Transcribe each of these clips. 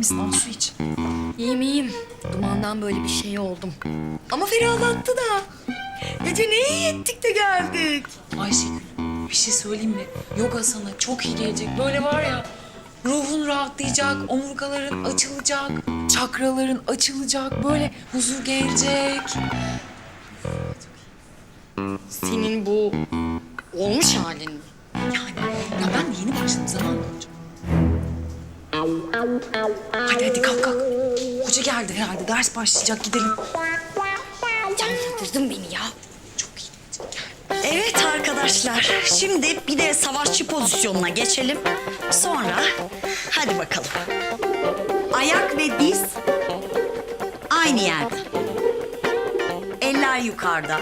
Misin? Al su iç. İyiyim iyiyim. Dumandan böyle bir şey oldum. Ama ferahlattı da. Gece ne iyi ettik de geldik. Ayşegül bir şey söyleyeyim mi? Yoga sana çok iyi gelecek. Böyle var ya ruhun rahatlayacak, omurgaların açılacak, çakraların açılacak. Böyle huzur gelecek. Senin bu olmuş halin Hadi kalk kalk. Hoca geldi herhalde. Ders başlayacak gidelim. Canlandırdın beni ya. Çok iyi. Evet arkadaşlar, şimdi bir de savaşçı pozisyonuna geçelim. Sonra hadi bakalım. Ayak ve diz aynı yerde. Eller yukarıda.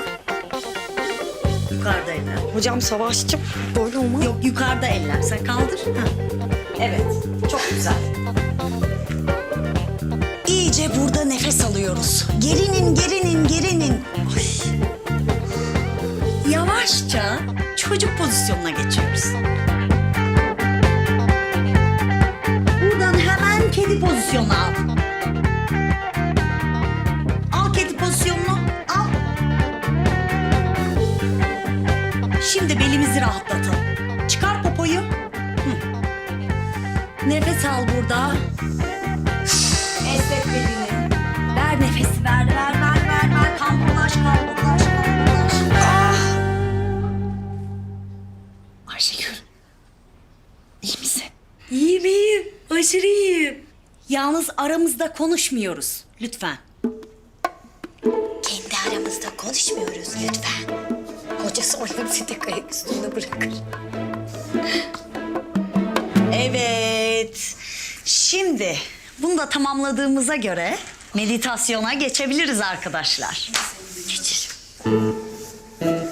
Yukarıda eller. Hocam savaşçı böyle olmaz. Yok yukarıda eller. Sen kaldır. Ha. Evet, çok güzel. Nefes alıyoruz. Gerinin, gerinin, gerinin. Ay. Yavaşça çocuk pozisyonuna geçiyoruz. Buradan hemen kedi pozisyonuna al. Al kedi pozisyonunu, al. Şimdi belimizi rahatlatalım. Çıkar popoyu. Hı. Nefes al burada. Ver ver ver ver ver. Kambulaş kambulaş kambulaş. Ah! Ayşegül. iyi misin? İyiyim iyiyim. Aşırı iyiyim. Yalnız aramızda konuşmuyoruz. Lütfen. Kendi aramızda konuşmuyoruz lütfen. Hocası onu sitek ayak üstünde bırakır. Evet. Şimdi bunu da tamamladığımıza göre meditasyona geçebiliriz arkadaşlar. Geçelim.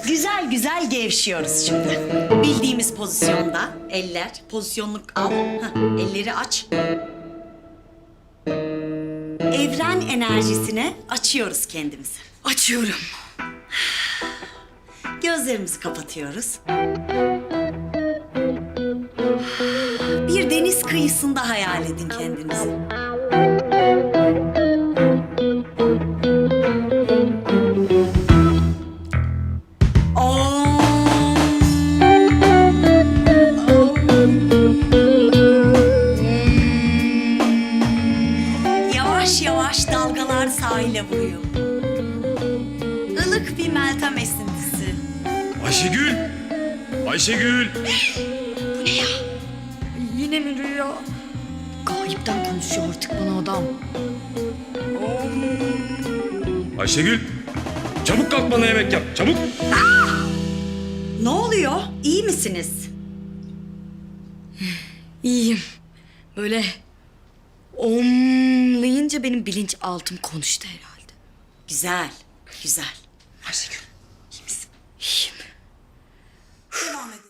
Güzel güzel gevşiyoruz şimdi. Bildiğimiz pozisyonda eller pozisyonluk al. Hah, elleri aç. Evren enerjisine açıyoruz kendimizi. Açıyorum. Gözlerimizi kapatıyoruz. Bir deniz kıyısında hayal edin kendinizi. Meltem esintisi. Ayşegül! Ayşegül! Yine mi rüya? Gayipten konuşuyor artık bana adam. Ayşegül! Çabuk kalk bana yemek yap. Çabuk! Ne oluyor? İyi misiniz? İyiyim. Böyle omlayınca benim bilinç altım konuştu herhalde. Güzel, güzel. Ayşegül Devam et.